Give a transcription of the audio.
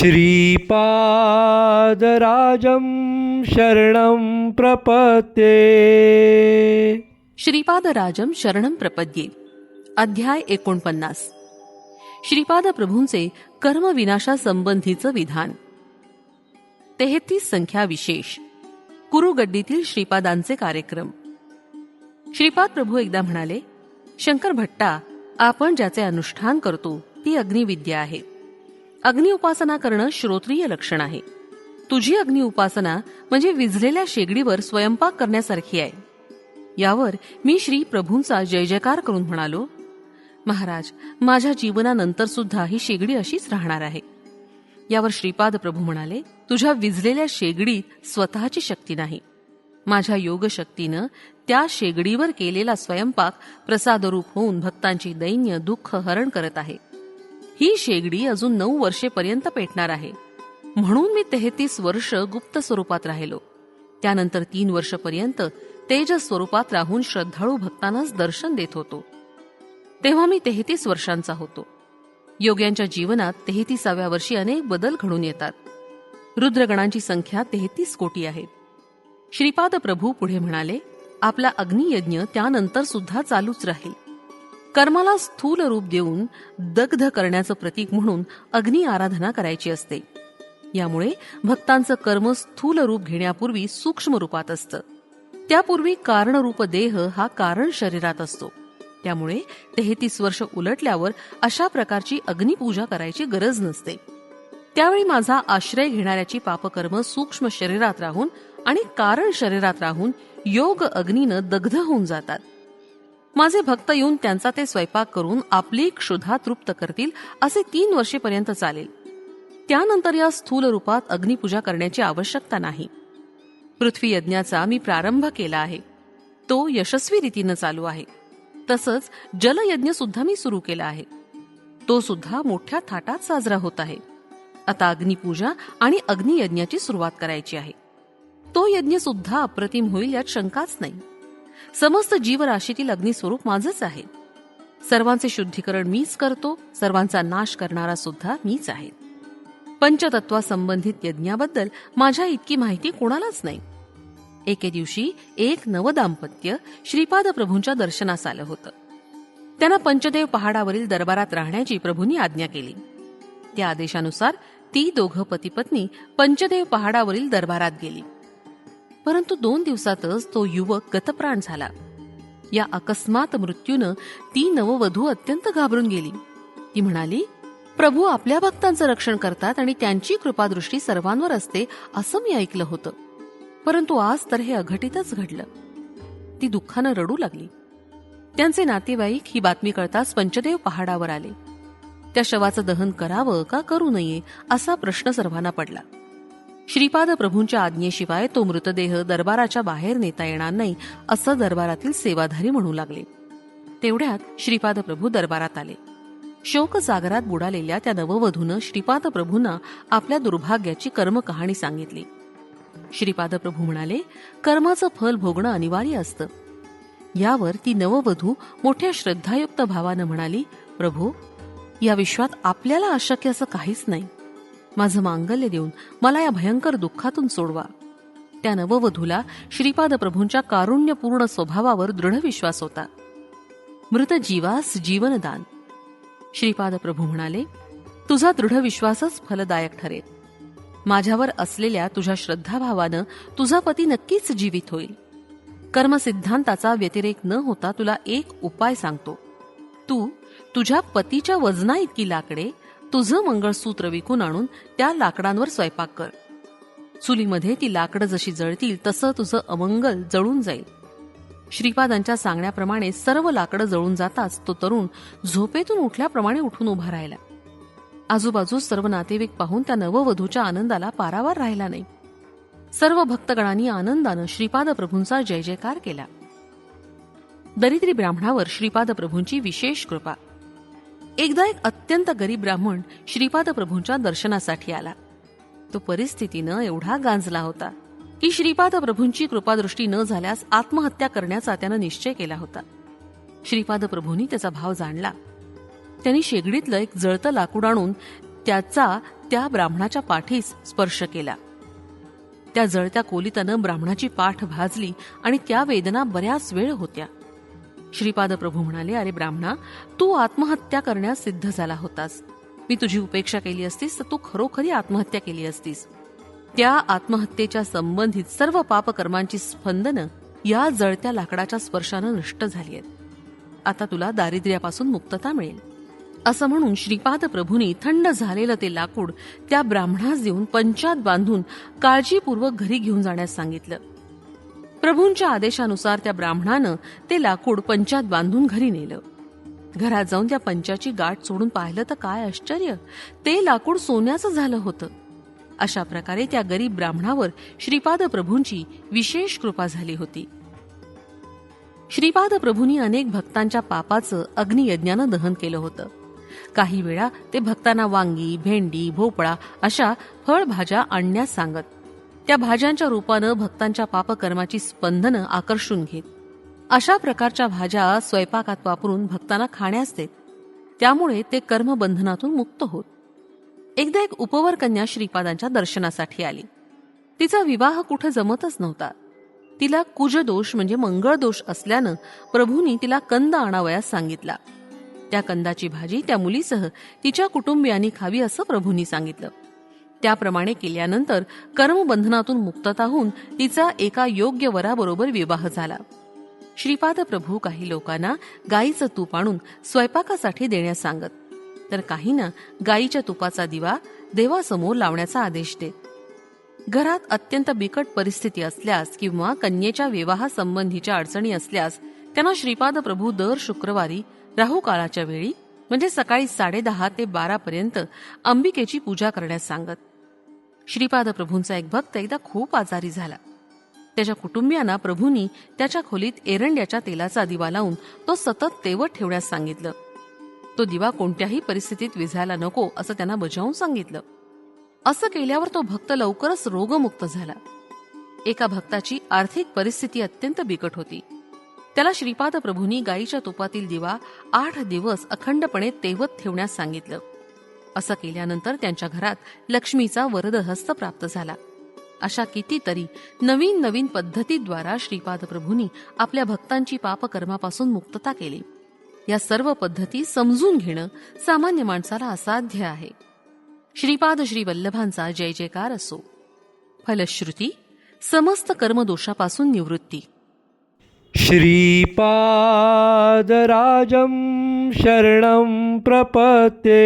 श्रीपादराजं शरणं प्रपद्ये। श्रीपादराजम शरणम प्रपद्ये। अध्याय एकोणपन्नास। श्रीपाद प्रभूंचे कर्मविनाशासंबंधीचं विधान। तेहतीस संख्या विशेष। कुरुगड्डीतील श्रीपादांचे कार्यक्रम। श्रीपाद प्रभू एकदा म्हणाले शंकर भट्टा आपण ज्याचे अनुष्ठान करतो ती अग्निविद्या आहे. अग्नि उपासना करणं श्रोत्रीय लक्षण आहे. तुझी अग्नि उपासना म्हणजे विझलेल्या शेगडीवर स्वयंपाक करण्यासारखी आहे. यावर मी श्री प्रभूंचा जय जयकार करून म्हणालो महाराज माझ्या जीवनानंतर सुद्धा ही शेगडी अशीच राहणार आहे. यावर श्रीपाद प्रभू म्हणाले तुझ्या विझलेल्या शेगडीत स्वतःची शक्ती नाही. माझ्या योगशक्तीनं त्या शेगडीवर केलेला स्वयंपाक प्रसादरूप होऊन भक्तांची दैन्य दुःख हरण करत आहे. ही शेगडी अजून नऊ वर्षेपर्यंत पेटणार आहे. म्हणून मी तेहतीस वर्ष गुप्त स्वरूपात राहिलो. त्यानंतर तीन वर्षपर्यंत तेज स्वरूपात राहून श्रद्धाळू भक्तांनाच दर्शन देत होतो. तेव्हा मी तेहतीस वर्षांचा होतो. योग्यांच्या जीवनात तेहतीसाव्या वर्षी अनेक बदल घडून येतात. रुद्रगणांची संख्या तेहतीस कोटी आहे. श्रीपाद प्रभू पुढे म्हणाले आपला अग्नियज्ञ त्यानंतर सुद्धा चालूच राहील. कर्माला स्थूल रूप देऊन दग्ध करण्याचं प्रतीक म्हणून अग्नी आराधना करायची असते. यामुळे भक्तांचं कर्म स्थूल रूप घेण्यापूर्वी सूक्ष्म रूपात असतं. त्यापूर्वी कारणरूप देह हा कारण शरीरात असतो. त्यामुळे तेहतीस वर्ष उलटल्यावर अशा प्रकारची अग्निपूजा करायची गरज नसते. त्यावेळी माझा आश्रय घेणाऱ्याची पापकर्म सूक्ष्म शरीरात राहून आणि कारण शरीरात राहून योग अग्नीनं दग्ध होऊन जातात. माझे भक्त येऊन त्यांचा ते स्वयंपाक करून आपली क्षुधा तृप्त करतील असे तीन वर्षेपर्यंत चालेल. त्यानंतर या स्थूल रूपात अग्निपूजा करण्याची आवश्यकता नाही. पृथ्वी यज्ञाचा मी प्रारंभ केला आहे. तो यशस्वी रीतीनं चालू आहे. तसंच जलयज्ञ सुद्धा मी सुरू केला आहे. तो सुद्धा मोठ्या थाटात साजरा होत आहे. आता अग्निपूजा आणि अग्नियज्ञाची सुरुवात करायची आहे. तो यज्ञ सुद्धा अप्रतिम होईल यात शंकाच नाही. समस्त जीवराशीतील अग्निस्वरूप माझंच आहे. सर्वांचे शुद्धीकरण मीच करतो सर्वांचा नाश करणारा सुद्धा मीच आहे. पंचतत्वासंबंधित यज्ञाबद्दल माझ्या इतकी माहिती कोणालाच नाही. एके दिवशी एक नवदाम्पत्य श्रीपाद प्रभूंच्या दर्शनास आलं होतं. त्यांना पंचदेव पहाडावरील दरबारात राहण्याची प्रभूंनी आज्ञा केली. त्या आदेशानुसार ती दोघं पतीपत्नी पंचदेव पहाडावरील दरबारात गेली. परंतु दोन दिवसातच तो युवक गतप्राण झाला. या अकस्मात मृत्यूनं ती नववधू अत्यंत घाबरून गेली. ती म्हणाली प्रभू आपल्या भक्तांचं रक्षण करतात आणि त्यांची कृपादृष्टी सर्वांवर असते असं मी ऐकलं होतं. परंतु आज तर हे अघटितच घडलं. ती दुःखानं रडू लागली. त्यांचे नातेवाईक ही बातमी कळताच पंचदेव पहाडावर आले. त्या शवाचं दहन करावं का करू नये असा प्रश्न सर्वांना पडला. श्रीपाद प्रभूंच्या आज्ञेशिवाय तो मृतदेह दरबाराच्या बाहेर नेता येणार नाही असं दरबारातील सेवाधारी म्हणू लागले. तेवढ्यात श्रीपाद प्रभू दरबारात आले. शोकसागरात बुडालेल्या त्या नववधूनं श्रीपाद प्रभूंना आपल्या दुर्भाग्याची कर्मकहाणी सांगितली. श्रीपाद प्रभू म्हणाले कर्माचं फल भोगणं अनिवार्य असतं. यावर ती नववधू मोठ्या श्रद्धायुक्त भावानं म्हणाली प्रभू या विश्वात आपल्याला अशक्य असं काहीच नाही. माझं मांगल्य देऊन मला या भयंकर दुःखातून सोडवा. त्या नववधूला श्रीपाद प्रभूंच्या कारुण्यपूर्ण स्वभावावर दृढ विश्वास होता. मृत जीवास जीवनदान. श्रीपाद प्रभू म्हणाले तुझा दृढ विश्वासच फलदायक ठरेल. माझ्यावर असलेल्या तुझ्या श्रद्धाभावानं तुझा पती नक्कीच जीवित होईल. कर्मसिद्धांताचा व्यतिरेक न होता तुला एक उपाय सांगतो. तू तुझ्या पतीच्या वजना इतकी लाकडे तुझं मंगळसूत्र विकून आणून त्या लाकडांवर स्वयंपाक कर. चुलीमध्ये ती लाकडं जशी जळतील तसं तुझं अमंगल जळून जाईल. श्रीपादांच्या सांगण्याप्रमाणे सर्व लाकडं जळून जाताच तो तरुण झोपेतून उठल्याप्रमाणे उठून उभा राहिला. आजूबाजूस सर्व नातेवाईक पाहून त्या नववधूच्या आनंदाला पारावार राहिला नाही. सर्व भक्तगणांनी आनंदानं श्रीपाद प्रभूंचा जय जयकार केला. दरिद्री ब्राह्मणावर श्रीपाद प्रभूंची विशेष कृपा. एकदा एक अत्यंत गरीब ब्राह्मण श्रीपाद प्रभूंच्या दर्शनासाठी आला. तो परिस्थितीनं एवढा गांजला होता की श्रीपाद प्रभूंची कृपादृष्टी न झाल्यास आत्महत्या करण्याचा त्यानं निश्चय केला होता. श्रीपाद प्रभूंनी त्याचा भाव जाणला. त्यांनी शेगडीतलं एक जळतं लाकूड आणून त्याचा त्या ब्राह्मणाच्या पाठीस स्पर्श केला. त्या जळत्या कोलितानं ब्राह्मणाची पाठ भाजली आणि त्या वेदना बऱ्याच वेळ होत्या. श्रीपाद प्रभू म्हणाले अरे ब्राह्मणा तू आत्महत्या करण्यास सिद्ध झाला होतास. मी तुझी उपेक्षा केली असतीस तर तू खरोखरी आत्महत्या केली असतीस. त्या आत्महत्येच्या संबंधित सर्व पापकर्मांची स्पंदनं या जळत्या लाकडाच्या स्पर्शानं नष्ट झाली आहेत. आता तुला दारिद्र्यापासून मुक्तता मिळेल. असं म्हणून श्रीपाद प्रभूंनी थंड झालेलं ते लाकूड त्या ब्राह्मणास देऊन पंचात बांधून काळजीपूर्वक घरी घेऊन जाण्यास सांगितलं. प्रभूंच्या आदेशानुसार त्या ब्राह्मणानं ते लाकूड पंचात बांधून घरी नेलं. घरात जाऊन त्या पंचाची गाठ सोडून पाहिलं तर काय आश्चर्य! ते लाकूड सोन्याचं झालं होतं. अशा प्रकारे त्या गरीब ब्राह्मणावर श्रीपाद प्रभूंची विशेष कृपा झाली होती. श्रीपाद प्रभूंनी अनेक भक्तांच्या पापाचं अग्नियज्ञानं दहन केलं होतं. काही वेळा ते भक्तांना वांगी भेंडी भोपळा अशा फळभाज्या आणण्यास सांगत. त्या भाज्यांच्या रूपानं भक्तांच्या पापकर्माची स्पंदनं आकर्षून घेत. अशा प्रकारच्या भाज्या स्वयंपाकात वापरून भक्तांना खाण्यास देत. त्यामुळे ते कर्मबंधनातून मुक्त होत. एकदा एक उपवर कन्या श्रीपादांच्या दर्शनासाठी आली. तिचा विवाह कुठं जमतच नव्हता. तिला कुजदोष म्हणजे मंगळ दोष असल्यानं प्रभूंनी तिला कंद आणावयास सांगितला. त्या कंदाची भाजी त्या मुलीसह तिच्या कुटुंबियांनी खावी असं प्रभूंनी सांगितलं. त्याप्रमाणे केल्यानंतर कर्मबंधनातून मुक्तता होऊन तिचा एका योग्य वराबरोबर विवाह झाला. श्रीपाद प्रभू काही लोकांना गाईचं तूप आणून स्वयंपाकासाठी देण्यास सांगत तर काहींना गाईच्या तुपाचा दिवा देवासमोर लावण्याचा आदेश देत. घरात अत्यंत बिकट परिस्थिती असल्यास किंवा कन्येच्या विवाहासंबंधीच्या अडचणी असल्यास त्यांना श्रीपाद प्रभू दर शुक्रवारी राहू काळाच्या वेळी म्हणजे सकाळी साडेदहा ते बारापर्यंत अंबिकेची पूजा करण्यास सांगत. श्रीपाद प्रभूंचा एक भक्त एकदा खूप आजारी झाला. त्याच्या कुटुंबियांना प्रभूंनी त्याच्या खोलीत एरंड्याच्या तेलाचा दिवा लावून तो सतत तेवत ठेवण्यास सांगितलं. तो दिवा कोणत्याही परिस्थितीत विझायला नको असं त्यांना बजावून सांगितलं. असं केल्यावर तो भक्त लवकरच रोगमुक्त झाला. एका भक्ताची आर्थिक परिस्थिती अत्यंत बिकट होती. त्याला श्रीपाद प्रभूंनी गायीच्या तुपातील दिवा आठ दिवस अखंडपणे तेवत ठेवण्यास सांगितलं. असं केल्यानंतर त्यांच्या घरात लक्ष्मीचा वरदहस्त प्राप्त झाला. अशा कितीतरी नवीन नवीन पद्धतीद्वारा श्रीपाद प्रभूंनी आपल्या भक्तांची पापकर्मापासून मुक्तता केली. या सर्व पद्धती समजून घेणं सामान्य माणसाला असाध्य आहे. श्रीपाद श्री वल्लभांचा जय जयकार असो. फलश्रुती समस्त कर्मदोषापासून निवृत्ती. श्रीपादराजं शरणं प्रपत्ये